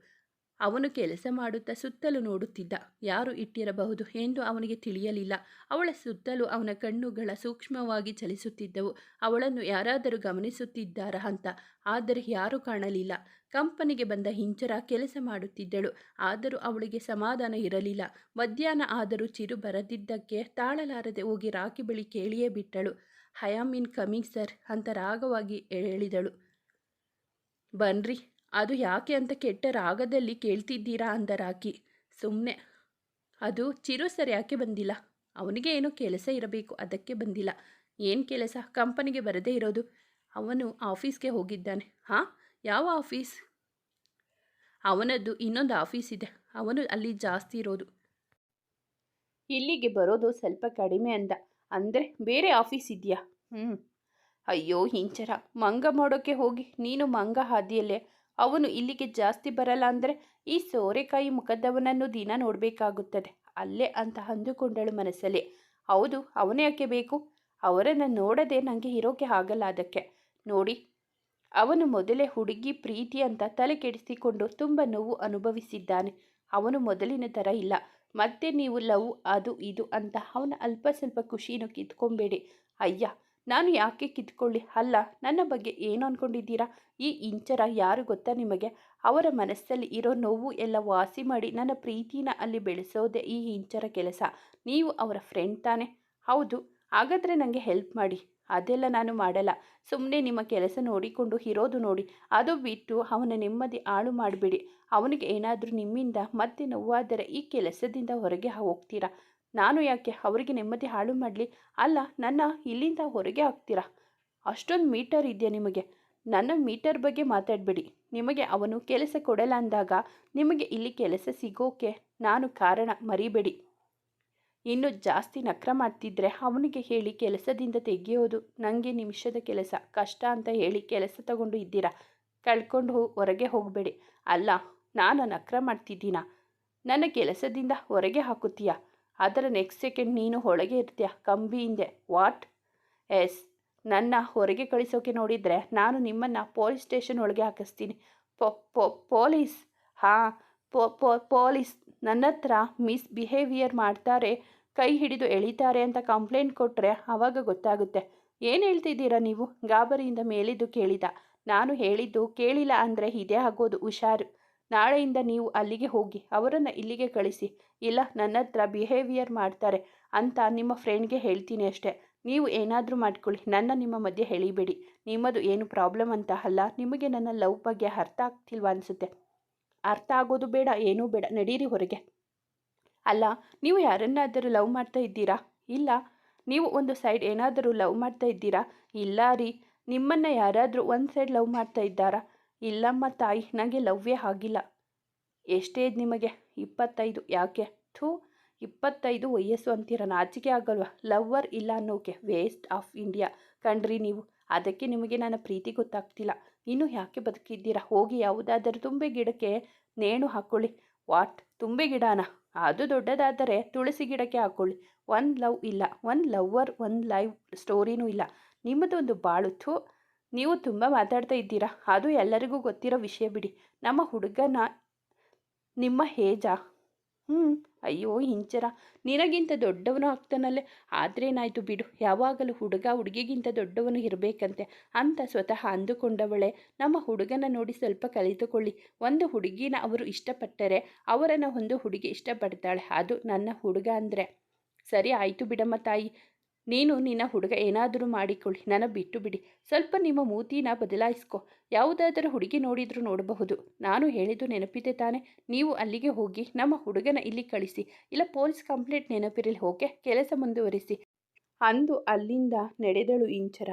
ಅವನು ಕೆಲಸ ಮಾಡುತ್ತಾ ಸುತ್ತಲೂ ನೋಡುತ್ತಿದ್ದ. ಯಾರು ಇಟ್ಟಿರಬಹುದು ಎಂದು ಅವನಿಗೆ ತಿಳಿಯಲಿಲ್ಲ. ಅವಳ ಸುತ್ತಲೂ ಅವನ ಕಣ್ಣುಗಳ ಸೂಕ್ಷ್ಮವಾಗಿ ಚಲಿಸುತ್ತಿದ್ದವು. ಅವಳನ್ನು ಯಾರಾದರೂ ಗಮನಿಸುತ್ತಿದ್ದಾರಾ ಅಂತ ಆದರೆ ಯಾರೂ ಕಾಣಲಿಲ್ಲ. ಕಂಪನಿಗೆ ಬಂದ ಹಿಂಚರ ಕೆಲಸ ಮಾಡುತ್ತಿದ್ದಳು. ಆದರೂ ಅವಳಿಗೆ ಸಮಾಧಾನ ಇರಲಿಲ್ಲ. ಮಧ್ಯಾಹ್ನ ಆದರೂ ಚಿರು ಬರದಿದ್ದಕ್ಕೆ ತಾಳಲಾರದೆ ಹೋಗಿ ರಾಕಿ ಬಳಿ ಕೇಳಿಯೇ ಬಿಟ್ಟಳು. ಹಯಾಮ್ ಇನ್ ಕಮಿಂಗ್ ಸರ್ ಅಂತ ರಾಗವಾಗಿ ಹೇಳಿದಳು. ಬನ್ರಿ ಅದು ಯಾಕೆ ಅಂತ ಕೆಟ್ಟ ರಾಗದಲ್ಲಿ ಕೇಳ್ತಿದ್ದೀರಾ ಅಂದ ರಾಕಿ. ಸುಮ್ಮನೆ ಅದು ಚಿರು ಸರ್ ಯಾಕೆ ಬಂದಿಲ್ಲ? ಅವನಿಗೆ ಏನೋ ಕೆಲಸ ಇರಬೇಕು, ಅದಕ್ಕೆ ಬಂದಿಲ್ಲ. ಏನು ಕೆಲಸ? ಕಂಪನಿಗೆ ಬರದೇ ಇರೋದು. ಅವನು ಆಫೀಸ್ಗೆ ಹೋಗಿದ್ದಾನೆ. ಹಾಂ? ಯಾವ ಆಫೀಸ್? ಅವನದ್ದು ಇನ್ನೊಂದು ಆಫೀಸ್ ಇದೆ. ಅವನು ಅಲ್ಲಿ ಜಾಸ್ತಿ ಇರೋದು. ಇಲ್ಲಿಗೆ ಬರೋದು ಸ್ವಲ್ಪ ಕಡಿಮೆ ಅಂದ. ಅಂದರೆ ಬೇರೆ ಆಫೀಸ್ ಇದೆಯಾ? ಹ್ಞೂ ಅಯ್ಯೋ, ಹಿಂಚರ. ಮಂಗ ಮಾಡೋಕ್ಕೆ ಹೋಗಿ. ನೀನು ಮಂಗ ಹಾದಿಯಲ್ಲೇ. ಅವನು ಇಲ್ಲಿಗೆ ಜಾಸ್ತಿ ಬರಲ್ಲ ಅಂದರೆ ಈ ಸೋರೆಕಾಯಿ ಮುಖದವನನ್ನು ದಿನ ನೋಡಬೇಕಾಗುತ್ತದೆ. ಅಲ್ಲೇ ಅಂತ ಅಂದುಕೊಂಡಳು ಮನಸ್ಸಲ್ಲಿ. ಹೌದು, ಅವನೇ ಯಾಕೆ ಬೇಕು? ಅವರನ್ನು ನೋಡದೆ ನನಗೆ ಇರೋಕೆ ಆಗಲ್ಲ ಅದಕ್ಕೆ. ನೋಡಿ, ಅವನು ಮೊದಲೇ ಹುಡುಗಿ ಪ್ರೀತಿ ಅಂತ ತಲೆ ಕೆಡಿಸಿಕೊಂಡು ತುಂಬ ನೋವು ಅನುಭವಿಸಿದ್ದಾನೆ. ಅವನು ಮೊದಲಿನ ಥರ ಇಲ್ಲ. ಮತ್ತೆ ನೀವು ಲವ್, ಅದು, ಇದು ಅಂತ ಅವನ ಅಲ್ಪ ಸ್ವಲ್ಪ ಖುಷಿನೂ ಕಿತ್ಕೊಂಬೇಡಿ ಅಯ್ಯ ನಾನು ಯಾಕೆ ಕಿತ್ಕೊಳ್ಳಿ? ಅಲ್ಲ, ನನ್ನ ಬಗ್ಗೆ ಏನು ಅಂದ್ಕೊಂಡಿದ್ದೀರಾ ಈ ಇಂಚರ ಯಾರು ಗೊತ್ತಾ ನಿಮಗೆ? ಅವರ ಮನಸ್ಸಲ್ಲಿ ಇರೋ ನೋವು ಎಲ್ಲ ವಾಸಿ ಮಾಡಿ ನನ್ನ ಪ್ರೀತಿನ ಅಲ್ಲಿ ಬೆಳೆಸೋದೆ ಈ ಇಂಚರ ಕೆಲಸ. ನೀವು ಅವರ ಫ್ರೆಂಡ್ ತಾನೆ. ಹೌದು, ಹಾಗಾದರೆ ನನಗೆ ಹೆಲ್ಪ್ ಮಾಡಿ. ಅದೆಲ್ಲ ನಾನು ಮಾಡಲ್ಲ. ಸುಮ್ಮನೆ ನಿಮ್ಮ ಕೆಲಸ ನೋಡಿಕೊಂಡು ಇರೋದು ನೋಡಿ. ಅದು ಬಿಟ್ಟು ಅವನ ನೆಮ್ಮದಿ ಹಾಳು ಮಾಡಿಬಿಡಿ. ಅವನಿಗೆ ಏನಾದರೂ ನಿಮ್ಮಿಂದ ಮತ್ತೆ ನೋವಾದರೆ ಈ ಕೆಲಸದಿಂದ ಹೊರಗೆ ಹೋಗ್ತೀರಾ? ನಾನು ಯಾಕೆ ಅವರಿಗೆ ನೆಮ್ಮದಿ ಹಾಳು ಮಾಡಲಿ? ಅಲ್ಲ, ನನ್ನ ಇಲ್ಲಿಂದ ಹೊರಗೆ ಹಾಕ್ತೀರಾ ಅಷ್ಟೊಂದು ಮೀಟರ್ ಇದೆಯಾ ನಿಮಗೆ? ನನ್ನ ಮೀಟರ್ ಬಗ್ಗೆ ಮಾತಾಡಬೇಡಿ. ನಿಮಗೆ ಅವನು ಕೆಲಸ ಕೊಡಲ್ಲ ಅಂದಾಗ ನಿಮಗೆ ಇಲ್ಲಿ ಕೆಲಸ ಸಿಗೋಕೆ ನಾನು ಕಾರಣ ಮರಿಬೇಡಿ. ಇನ್ನು ಜಾಸ್ತಿ ನಕ್ರ ಮಾಡ್ತಿದ್ರೆ ಅವನಿಗೆ ಹೇಳಿ ಕೆಲಸದಿಂದ ತೆಗೆಯೋದು. ನನಗೆ ನಿಮಿಷದ ಕೆಲಸ, ಕಷ್ಟ ಅಂತ ಹೇಳಿ ಕೆಲಸ ತಗೊಂಡು ಇದ್ದೀರಾ? ಕಳ್ಕೊಂಡು ಹೊರಗೆ ಹೋಗಬೇಡಿ. ಅಲ್ಲ, ನಾನು ನಕ್ರ ಮಾಡ್ತಿದ್ದೀನಾ? ನನ್ನ ಕೆಲಸದಿಂದ ಹೊರಗೆ ಹಾಕುತ್ತೀಯಾ? ಅದರ ನೆಕ್ಸ್ಟ್ ಸೆಕೆಂಡ್ ನೀನು ಹೊಳಗೆ ಇರ್ತೀಯ. ಕಂಬಿ ಹಿಂದೆ. ವಾಟ್ ಎಸ್ ನನ್ನ ಹೊರಗೆ ಕಳಿಸೋಕೆ ನೋಡಿದರೆ ನಾನು ನಿಮ್ಮನ್ನು ಪೊಲೀಸ್ ಸ್ಟೇಷನ್ ಒಳಗೆ ಹಾಕಿಸ್ತೀನಿ. ಪೊ ಪೊಲೀಸ್ ಹಾಂ, ಪೊ ಪೊ ಪೊಲೀಸ್ ನನ್ನ ಹತ್ರ ಮಿಸ್ಬಿಹೇವಿಯರ್ ಮಾಡ್ತಾರೆ, ಕೈ ಹಿಡಿದು ಎಳಿತಾರೆ ಅಂತ ಕಂಪ್ಲೇಂಟ್ ಕೊಟ್ಟರೆ ಆವಾಗ ಗೊತ್ತಾಗುತ್ತೆ. ಏನು ಹೇಳ್ತಿದ್ದೀರಾ ನೀವು? ಗಾಬರಿಯಿಂದ ಮೇಲಿದ್ದು ಕೇಳಿದ. ನಾನು ಹೇಳಿದ್ದು ಕೇಳಿಲ್ಲ ಅಂದರೆ ಇದೇ ಆಗೋದು ಹುಷಾರು. ನಾಳೆಯಿಂದ ನೀವು ಅಲ್ಲಿಗೆ ಹೋಗಿ, ಅವರನ್ನು ಇಲ್ಲಿಗೆ ಕಳಿಸಿ. ಇಲ್ಲ ನನ್ನ ಹತ್ರ ಬಿಹೇವಿಯರ್ ಮಾಡ್ತಾರೆ ಅಂತ ನಿಮ್ಮ ಫ್ರೆಂಡ್ಗೆ ಹೇಳ್ತೀನಿ ಅಷ್ಟೇ. ನೀವು ಏನಾದರೂ ಮಾಡ್ಕೊಳ್ಳಿ, ನನ್ನ ನಿಮ್ಮ ಮಧ್ಯೆ ಹೇಳಿಬೇಡಿ. ನಿಮ್ಮದು ಏನು ಪ್ರಾಬ್ಲಮ್ ಅಂತ ಅಲ್ಲ, ನಿಮಗೆ ನನ್ನ ಲವ್ ಬಗ್ಗೆ ಅರ್ಥ ಆಗ್ತಿಲ್ವಾ ಅನಿಸುತ್ತೆ. ಅರ್ಥ ಆಗೋದು ಬೇಡ, ಏನೂ ಬೇಡ, ನಡೀರಿ ಹೊರಗೆ. ಅಲ್ಲ, ನೀವು ಯಾರನ್ನಾದರೂ ಲವ್ ಮಾಡ್ತಾ ಇದ್ದೀರಾ? ಇಲ್ಲ, ನೀವು ಒಂದು ಸೈಡ್ ಏನಾದರೂ ಲವ್ ಮಾಡ್ತಾ ಇದ್ದೀರಾ? ಇಲ್ಲ ರೀ, ನಿಮ್ಮನ್ನು ಯಾರಾದರೂ ಒಂದು ಸೈಡ್ ಲವ್ ಮಾಡ್ತಾ ಇದ್ದಾರಾ? ಇಲ್ಲಮ್ಮ ತಾಯಿ ನನಗೆ ಲವ್ವೇ ಆಗಿಲ್ಲ. ಎಷ್ಟೇದು ನಿಮಗೆ? ಇಪ್ಪತ್ತೈದು. ಯಾಕೆ? ಥೂ, ಇಪ್ಪತ್ತೈದು ವಯಸ್ಸು ಅಂತೀರ. ನಾಚಿಕೆ ಆಗಲ್ವಾ? ಲವ್ವರ್ ಇಲ್ಲ ಅನ್ನೋಕೆ. Waste of India. ಕಣ್ರಿ ನೀವು. ಅದಕ್ಕೆ ನಿಮಗೆ ನನ್ನ ಪ್ರೀತಿ ಗೊತ್ತಾಗ್ತಿಲ್ಲ. ಇನ್ನು ಯಾಕೆ ಬದುಕಿದ್ದೀರಾ? ಹೋಗಿ ಯಾವುದಾದರೂ ತುಂಬೆ ಗಿಡಕ್ಕೆ ನೇಣು ಹಾಕ್ಕೊಳ್ಳಿ ವಾಟ್? ತುಂಬೆ ಗಿಡನ? ಅದು ದೊಡ್ಡದಾದರೆ ತುಳಸಿ ಗಿಡಕ್ಕೆ ಹಾಕ್ಕೊಳ್ಳಿ ಒಂದು ಲವ್ ಇಲ್ಲ. ಒಂದು ಲವ್ವರ್ ಒಂದು ಲೈವ್ ಸ್ಟೋರಿನೂ ಇಲ್ಲ. ನಿಮ್ಮದೊಂದು ಬಾಳುತ್ತು ನೀವು ತುಂಬ ಮಾತಾಡ್ತಾ ಇದ್ದೀರಾ? ಅದು ಎಲ್ಲರಿಗೂ ಗೊತ್ತಿರೋ ವಿಷಯ ಬಿಡಿ. ನಮ್ಮ ಹುಡುಗನ ನಿಮ್ಮ ಹೇಜ? ಹ್ಞೂ ಅಯ್ಯೋ ಹಿಂಚರ. ನಿನಗಿಂತ ದೊಡ್ಡವನು ಆಗ್ತಾನಲ್ಲೇ. ಆದ್ರೇನಾಯ್ತು ಬಿಡು. ಯಾವಾಗಲೂ ಹುಡುಗ ಹುಡುಗಿಗಿಂತ ದೊಡ್ಡವನು ಇರಬೇಕಂತೆ. ಅಂತ ಸ್ವತಃ ಅಂದುಕೊಂಡವಳೆ, ನಮ್ಮ ಹುಡುಗನ ನೋಡಿ ಸ್ವಲ್ಪ ಕಲಿತುಕೊಳ್ಳಿ. ಒಂದು ಹುಡುಗಿನ ಅವರು ಇಷ್ಟಪಟ್ಟರೆ ಅವರನ್ನು ಒಂದು ಹುಡುಗಿ ಇಷ್ಟಪಡ್ತಾಳೆ. ಅದು ನನ್ನ ಹುಡುಗ ಅಂದರೆ. ಸರಿ, ಆಯಿತು ಬಿಡಮ್ಮ ತಾಯಿ. ನೀನು ನಿನ್ನ ಹುಡುಗ ಏನಾದರೂ ಮಾಡಿಕೊಳ್ಳಿ, ನನ್ನ ಬಿಟ್ಟು ಬಿಡಿ. ಸ್ವಲ್ಪ ನಿಮ್ಮ ಮೂತಿನ ಬದಲಾಯಿಸ್ಕೊ. ಯಾವುದಾದರೂ ಹುಡುಗಿ ನೋಡಿದರೂ ನೋಡಬಹುದು. ನಾನು ಹೇಳಿದ್ದು ನೆನಪಿದೆ ತಾನೆ. ನೀವು ಅಲ್ಲಿಗೆ ಹೋಗಿ ನಮ್ಮ ಹುಡುಗನ ಇಲ್ಲಿ ಕಳಿಸಿ. ಇಲ್ಲ, ಪೊಲೀಸ್ ಕಂಪ್ಲೇಂಟ್ ನೆನಪಿರಲಿ ಹೋಕೆ ಕೆಲಸ ಮುಂದುವರಿಸಿ. ಅಂದು ಅಲ್ಲಿಂದ ನಡೆದಳು ಇಂಚರ.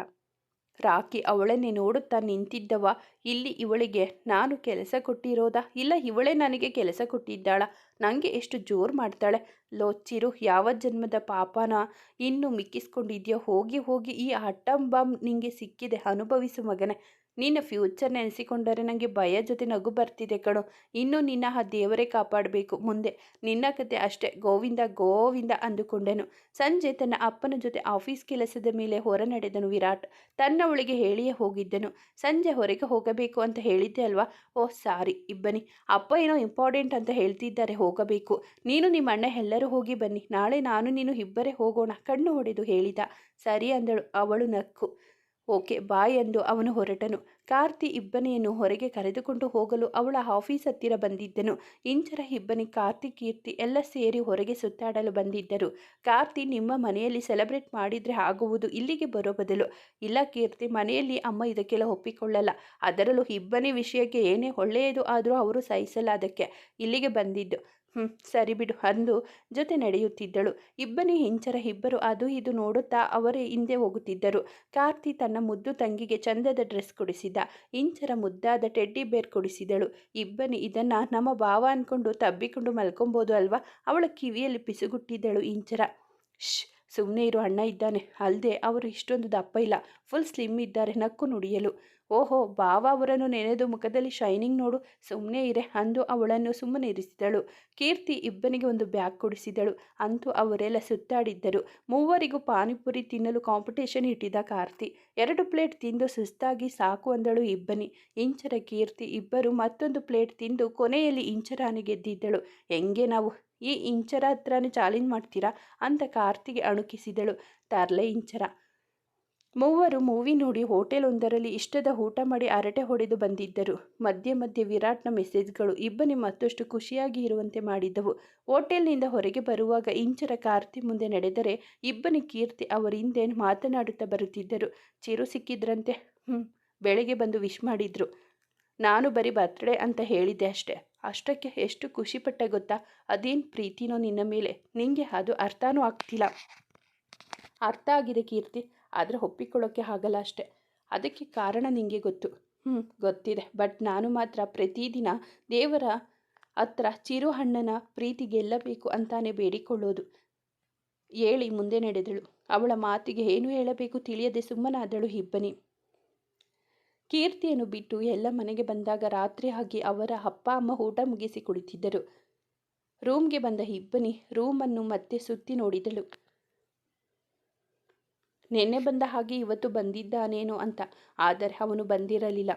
ರಾಕಿ ಅವಳನ್ನೇ ನೋಡುತ್ತಾ ನಿಂತಿದ್ದವ, ಇಲ್ಲಿ ಇವಳಿಗೆ ನಾನು ಕೆಲಸ ಕೊಟ್ಟಿರೋದಾ? ಇಲ್ಲ, ಇವಳೇ ನನಗೆ ಕೆಲಸ ಕೊಟ್ಟಿದ್ದಾಳ? ನನಗೆ ಎಷ್ಟು ಜೋರು ಮಾಡ್ತಾಳೆ. ಲೋಚಿರು ಯಾವ ಜನ್ಮದ ಪಾಪನ? ಇನ್ನು ಮಿಕ್ಕಿಸ್ಕೊಂಡಿದ್ಯೋ? ಹೋಗಿ ಹೋಗಿ ಈ ಅಟಮ್ ಬಾಂಬ್ ನಿಂಗೆ ಸಿಕ್ಕಿದೆ, ಅನುಭವಿಸು ಮಗನೇ. ನಿನ್ನ ಫ್ಯೂಚರ್ ನೆನೆಸಿಕೊಂಡರೆ ನನಗೆ ಭಯ ಜೊತೆ ನಗು ಬರ್ತಿದೆ ಕಣೋ. ಇನ್ನು ನಿನ್ನ ಆ ದೇವರೇ ಕಾಪಾಡಬೇಕು. ಮುಂದೆ ನಿನ್ನ ಕತೆ ಅಷ್ಟೇ. ಗೋವಿಂದ ಗೋವಿಂದ ಅಂದುಕೊಂಡನು. ಸಂಜೆ ತನ್ನ ಅಪ್ಪನ ಜೊತೆ ಆಫೀಸ್ ಕೆಲಸದ ಮೇಲೆ ಹೊರ ನಡೆದನು ವಿರಾಟ್ ತನ್ನವಳಿಗೆ ಹೇಳಿಯೇ ಹೋಗಿದ್ದನು. ಸಂಜೆ ಹೊರಗೆ ಹೋಗಬೇಕು ಅಂತ ಹೇಳಿದ್ದೆ ಅಲ್ವಾ? ಓ, ಸಾರಿ, ಇಬ್ಬನಿ. ಅಪ್ಪ ಏನೋ ಇಂಪಾರ್ಟೆಂಟ್ ಅಂತ ಹೇಳ್ತಿದ್ದಾರೆ, ಹೋಗಬೇಕು. ನೀನು ನಿಮ್ಮ ಅಣ್ಣ ಎಲ್ಲರೂ ಹೋಗಿ ಬನ್ನಿ. ನಾಳೆ ನಾನು, ನೀನು ಇಬ್ಬರೇ ಹೋಗೋಣ. ಕಣ್ಣು ಹೊಡೆದು ಹೇಳಿದ. ಸರಿ ಅಂದಳು. ಅವಳು ನಕ್ಕು. ಓಕೆ ಬಾಯ್ ಎಂದು ಅವನು ಹೊರಟನು. ಕಾರ್ತಿ ಇಬ್ಬನಿಯನ್ನು ಹೊರಗೆ ಕರೆದುಕೊಂಡು ಹೋಗಲು ಅವಳ ಆಫೀಸ್ ಹತ್ತಿರ ಬಂದಿದ್ದನು. ಇಂಚರ ಇಬ್ಬನಿ ಕಾರ್ತಿ, ಕೀರ್ತಿ ಎಲ್ಲ ಸೇರಿ ಹೊರಗೆ ಸುತ್ತಾಡಲು ಬಂದಿದ್ದರು. ಕಾರ್ತಿ, ನಿಮ್ಮ ಮನೆಯಲ್ಲಿ ಸೆಲೆಬ್ರೇಟ್ ಮಾಡಿದರೆ ಆಗುವುದು ಇಲ್ಲಿಗೆ ಬರೋ ಬದಲು. ಇಲ್ಲ ಕೀರ್ತಿ, ಮನೆಯಲ್ಲಿ ಅಮ್ಮ ಇದಕ್ಕೆಲ್ಲ ಒಪ್ಪಿಕೊಳ್ಳಲ್ಲ. ಅದರಲ್ಲೂ ಇಬ್ಬನಿ ವಿಷಯಕ್ಕೆ ಏನೇ ಒಳ್ಳೆಯದು ಆದರೂ ಅವರು ಸಹಿಸಲ್ಲ ಅದಕ್ಕೆ ಇಲ್ಲಿಗೆ ಬಂದಿದ್ದು. ಹ್ಞೂ ಸರಿ ಬಿಡು ಅಂದು ಜೊತೆ ನಡೆಯುತ್ತಿದ್ದಳು. ಇಬ್ಬನಿ ಹಿಂಚರ ಇಬ್ಬರು ಅದು ಇದು ನೋಡುತ್ತಾ ಅವರೇ ಹಿಂದೆ ಹೋಗುತ್ತಿದ್ದರು. ಕಾರ್ತಿ ತನ್ನ ಮುದ್ದು ತಂಗಿಗೆ ಚಂದದ ಡ್ರೆಸ್ ಕೊಡಿಸಿದ. ಇಂಚರ ಮುದ್ದಾದ ಟೆಡ್ಡಿ ಬೇರ್ ಕೊಡಿಸಿದಳು. ಇಬ್ಬನಿ ಇದನ್ನು ನಮ್ಮ ಭಾವ ಅಂದ್ಕೊಂಡು ತಬ್ಬಿಕೊಂಡು ಮಲ್ಕೊಬೋದು ಅಲ್ವಾ? ಅವಳ ಕಿವಿಯಲ್ಲಿ ಪಿಸುಗುಟ್ಟಿದ್ದಳು ಇಂಚರ ಶ್ ಸುಮ್ಮನೆ ಇರು ಅಣ್ಣ ಇದ್ದಾನೆ. ಅಲ್ಲದೆ ಅವರು ಇಷ್ಟೊಂದು ದಪ್ಪ ಇಲ್ಲ. ಫುಲ್ ಸ್ಲಿಮ್ ಇದ್ದಾರೆ, ನಕ್ಕು ನುಡಿಯಲು. ಓಹೋ ಬಾವ ಅವರನ್ನು ನೆನೆದು ಮುಖದಲ್ಲಿ ಶೈನಿಂಗ್ ನೋಡು ಸುಮ್ಮನೆ ಇರೆ ಅಂದು ಅವಳನ್ನು ಸುಮ್ಮನೆ ಇರಿಸಿದಳು. ಕೀರ್ತಿ ಇಬ್ಬನಿಗೆ ಒಂದು ಬ್ಯಾಗ್ ಕೊಡಿಸಿದಳು. ಅಂತೂ ಅವರೆಲ್ಲ ಸುತ್ತಾಡಿದ್ದರು. ಮೂವರಿಗೂ ಪಾನಿಪುರಿ ತಿನ್ನಲು ಕಾಂಪಿಟೇಷನ್ ಇಟ್ಟಿದ್ದ ಕಾರ್ತಿ. ಎರಡು ಪ್ಲೇಟ್ ತಿಂದು ಸುಸ್ತಾಗಿ ಸಾಕು ಅಂದಳು ಇಬ್ಬನಿ. ಇಂಚರ ಕೀರ್ತಿ ಇಬ್ಬರು ಮತ್ತೊಂದು ಪ್ಲೇಟ್ ತಿಂದು ಕೊನೆಯಲ್ಲಿ ಇಂಚರಾನಿ ಗೆದ್ದಿದ್ದಳು. ಹೆಂಗೆ ನಾವು? ಈ ಇಂಚರ ಹತ್ರನೇ ಚಾಲೆಂಜ್ ಮಾಡ್ತೀರಾ? ಅಂತ ಕಾರ್ತಿಗೆ ಅಣುಕಿಸಿದಳು. ತರ್ಲೆ ಇಂಚರ. ಮೂವರು ಮೂವಿ ನೋಡಿ ಹೋಟೆಲ್ ಒಂದರಲ್ಲಿ ಇಷ್ಟದ ಊಟ ಮಾಡಿ ಹರಟೆ ಹೊಡೆದು ಬಂದಿದ್ದರು. ಮಧ್ಯೆ ಮಧ್ಯೆ ವಿರಾಟ್ನ ಮೆಸೇಜ್ಗಳು ಇಬ್ಬನಿ ಮತ್ತಷ್ಟು ಖುಷಿಯಾಗಿ ಇರುವಂತೆ ಮಾಡಿದ್ದವು. ಹೋಟೆಲ್ನಿಂದ ಹೊರಗೆ ಬರುವಾಗ ಇಂಚರ ಕಾರ್ತಿ ಮುಂದೆ ನಡೆದರೆ ಇಬ್ಬನಿ ಕೀರ್ತಿ ಅವರ ಹಿಂದೆ ಮಾತನಾಡುತ್ತಾ ಬರುತ್ತಿದ್ದರು. ಚಿರು ಸಿಕ್ಕಿದ್ರಂತೆ. ಹ್ಞೂ ಬೆಳಗ್ಗೆ ಬಂದು ವಿಶ್ ಮಾಡಿದ್ರು. ನಾನು ಬರೀ ಬರ್ತ್ಡೇ ಅಂತ ಹೇಳಿದ್ದೆ ಅಷ್ಟೇ. ಅಷ್ಟಕ್ಕೆ ಎಷ್ಟು ಖುಷಿಪಟ್ಟೆ ಗೊತ್ತಾ? ಅದೇನು ಪ್ರೀತಿನೋ ನಿನ್ನ ಮೇಲೆ. ನಿಂಗೆ ಅದು ಅರ್ಥನೂ ಆಗ್ತಿಲ್ಲ. ಅರ್ಥ ಆಗಿದೆ ಕೀರ್ತಿ. ಆದರೆ ಒಪ್ಪಿಕೊಳ್ಳೋಕ್ಕೆ ಆಗಲ್ಲ ಅಷ್ಟೆ. ಅದಕ್ಕೆ ಕಾರಣ ನಿಮಗೆ ಗೊತ್ತು. ಹ್ಞೂ ಗೊತ್ತಿದೆ. ಬಟ್ ನಾನು ಮಾತ್ರ ಪ್ರತಿದಿನ ದೇವರ ಹತ್ರ ಚಿರು ಹಣ್ಣನ ಪ್ರೀತಿ ಗೆಲ್ಲಬೇಕು ಅಂತಾನೆ ಬೇಡಿಕೊಳ್ಳೋದು. ಹೇಳಿ, ಮುಂದೆ ನಡೆದಳು. ಅವಳ ಮಾತಿಗೆ ಏನು ಹೇಳಬೇಕು ತಿಳಿಯದೆ ಸುಮ್ಮನಾದಳು ಇಬ್ಬನಿ ಕೀರ್ತಿಯನ್ನು ಬಿಟ್ಟು ಎಲ್ಲ ಮನೆಗೆ ಬಂದಾಗ ರಾತ್ರಿ ಆಗಿ ಅವರ ಅಪ್ಪ, ಅಮ್ಮ ಊಟ ಮುಗಿಸಿ ಕುಳಿತಿದ್ದರು. ರೂಮ್ಗೆ ಬಂದ ಇಬ್ಬನಿ ರೂಮನ್ನು ಮತ್ತೆ ಸುತ್ತಿ ನೋಡಿದಳು. ನಿನ್ನೆ ಬಂದ ಹಾಗೆ ಇವತ್ತು ಬಂದಿದ್ದಾನೇನೋ ಅಂತ. ಆದರೆ ಅವನು ಬಂದಿರಲಿಲ್ಲ.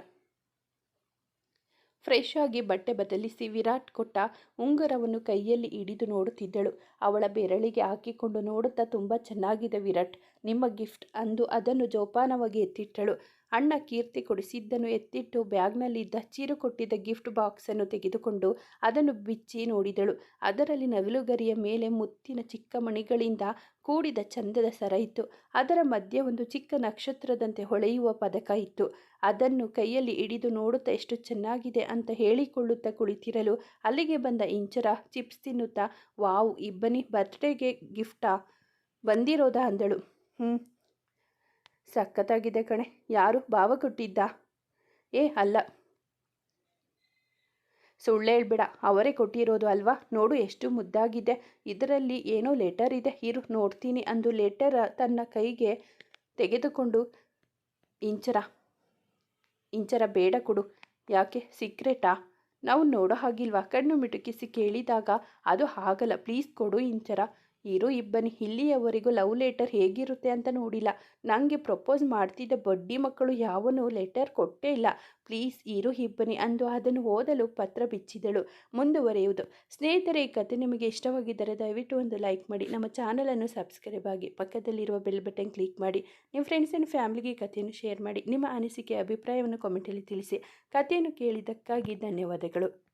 ಫ್ರೆಶ್ ಆಗಿ ಬಟ್ಟೆ ಬದಲಿಸಿ ವಿರಾಟ್ ಕೊಟ್ಟ ಉಂಗುರವನ್ನು ಕೈಯಲ್ಲಿ ಹಿಡಿದು ನೋಡುತ್ತಿದ್ದಳು. ಅವಳ ಬೆರಳಿಗೆ ಹಾಕಿಕೊಂಡು ನೋಡುತ್ತಾ ತುಂಬ ಚೆನ್ನಾಗಿದೆ ವಿರಾಟ್. ನಿಮ್ಮ ಗಿಫ್ಟ್ ಅಂದು ಅದನ್ನು ಜೋಪಾನವಾಗಿ ಎತ್ತಿಟ್ಟಳು. ಅಣ್ಣ ಕೀರ್ತಿ ಕೊಡಿಸಿದ್ದನ್ನು ಎತ್ತಿಟ್ಟು ಬ್ಯಾಗ್ನಲ್ಲಿದ್ದ ಚೀರು ಕೊಟ್ಟಿದ್ದ ಗಿಫ್ಟ್ ಬಾಕ್ಸನ್ನು ತೆಗೆದುಕೊಂಡು ಅದನ್ನು ಬಿಚ್ಚಿ ನೋಡಿದಳು. ಅದರಲ್ಲಿ ನವಿಲುಗರಿಯ ಮೇಲೆ ಮುತ್ತಿನ ಚಿಕ್ಕ ಮಣಿಗಳಿಂದ ಕೂಡಿದ ಚಂದದ ಸರ ಇತ್ತು. ಅದರ ಮಧ್ಯೆ ಒಂದು ಚಿಕ್ಕ ನಕ್ಷತ್ರದಂತೆ ಹೊಳೆಯುವ ಪದಕ ಇತ್ತು. ಅದನ್ನು ಕೈಯಲ್ಲಿ ಹಿಡಿದು ನೋಡುತ್ತಾ ಎಷ್ಟು ಚೆನ್ನಾಗಿದೆ ಅಂತ ಹೇಳಿಕೊಳ್ಳುತ್ತಾ ಕುಳಿತಿರಲು ಅಲ್ಲಿಗೆ ಬಂದ ಇಂಚರ ಚಿಪ್ಸ್ ತಿನ್ನುತ್ತಾ, ವಾವ್ ಇಬ್ಬನಿ ಬರ್ತ್ಡೇಗೆ ಗಿಫ್ಟಾ ಬಂದಿರೋದಾ? ಅಂದಳು. ಹ್ಞೂ ಸಖತ್ತಾಗಿದೆ ಕಣೆ. ಯಾರು ಭಾವ ಕೊಟ್ಟಿದ್ದ? ಏ, ಅಲ್ಲ. ಸುಳ್ಳು ಹೇಳ್ಬೇಡ. ಅವರೇ ಕೊಟ್ಟಿರೋದು ಅಲ್ವಾ? ನೋಡು, ಎಷ್ಟು ಮುದ್ದಾಗಿದೆ. ಇದರಲ್ಲಿ ಏನೋ ಲೆಟರ್ ಇದೆ. ಇರು, ನೋಡ್ತೀನಿ ಅಂದು ಲೆಟರ್ ತನ್ನ ಕೈಗೆ ತೆಗೆದುಕೊಂಡು, ಇಂಚರ ಇಂಚರ ಬೇಡ ಕೊಡು. ಯಾಕೆ? ಸೀಕ್ರೆಟಾ? ನಾವು ನೋಡೋ ಹಾಗಿಲ್ವಾ? ಕಣ್ಣು ಮಿಟುಕಿಸಿ ಕೇಳಿದಾಗ, ಅದು ಆಗಲ್ಲ ಪ್ಲೀಸ್ ಕೊಡು, ಇಂಚರ. ಇರು ಇಬ್ಬನಿ, ಇಲ್ಲಿಯವರೆಗೂ ಲವ್ ಲೆಟರ್ ಹೇಗಿರುತ್ತೆ ಅಂತ ನೋಡಿಲ್ಲ. ನನಗೆ ಪ್ರಪೋಸ್ ಮಾಡ್ತಿದ್ದ ಬಡ್ಡಿ ಮಕ್ಕಳು ಯಾವನು ಲೆಟರ್ ಕೊಟ್ಟೇ ಇಲ್ಲ. ಪ್ಲೀಸ್ ಇರು ಇಬ್ಬನಿ ಅಂದು ಅದನ್ನು ಓದಲು ಪತ್ರ ಬಿಚ್ಚಿದಳು. ಮುಂದುವರೆಯುವುದು. ಸ್ನೇಹಿತರೆ, ಈ ಕತೆ ನಿಮಗೆ ಇಷ್ಟವಾಗಿದ್ದರೆ ದಯವಿಟ್ಟು ಒಂದು ಲೈಕ್ ಮಾಡಿ. ನಮ್ಮ ಚಾನಲನ್ನು ಸಬ್ಸ್ಕ್ರೈಬ್ ಆಗಿ ಪಕ್ಕದಲ್ಲಿರುವ ಬೆಲ್ ಬಟನ್ ಕ್ಲಿಕ್ ಮಾಡಿ. ನಿಮ್ಮ ಫ್ರೆಂಡ್ಸ್ ಆ್ಯಂಡ್ ಫ್ಯಾಮಿಲಿಗೆ ಕಥೆಯನ್ನು ಶೇರ್ ಮಾಡಿ. ನಿಮ್ಮ ಅನಿಸಿಕೆ, ಅಭಿಪ್ರಾಯವನ್ನು ಕಾಮೆಂಟಲ್ಲಿ ತಿಳಿಸಿ. ಕಥೆಯನ್ನು ಕೇಳಿದ್ದಕ್ಕಾಗಿ ಧನ್ಯವಾದಗಳು.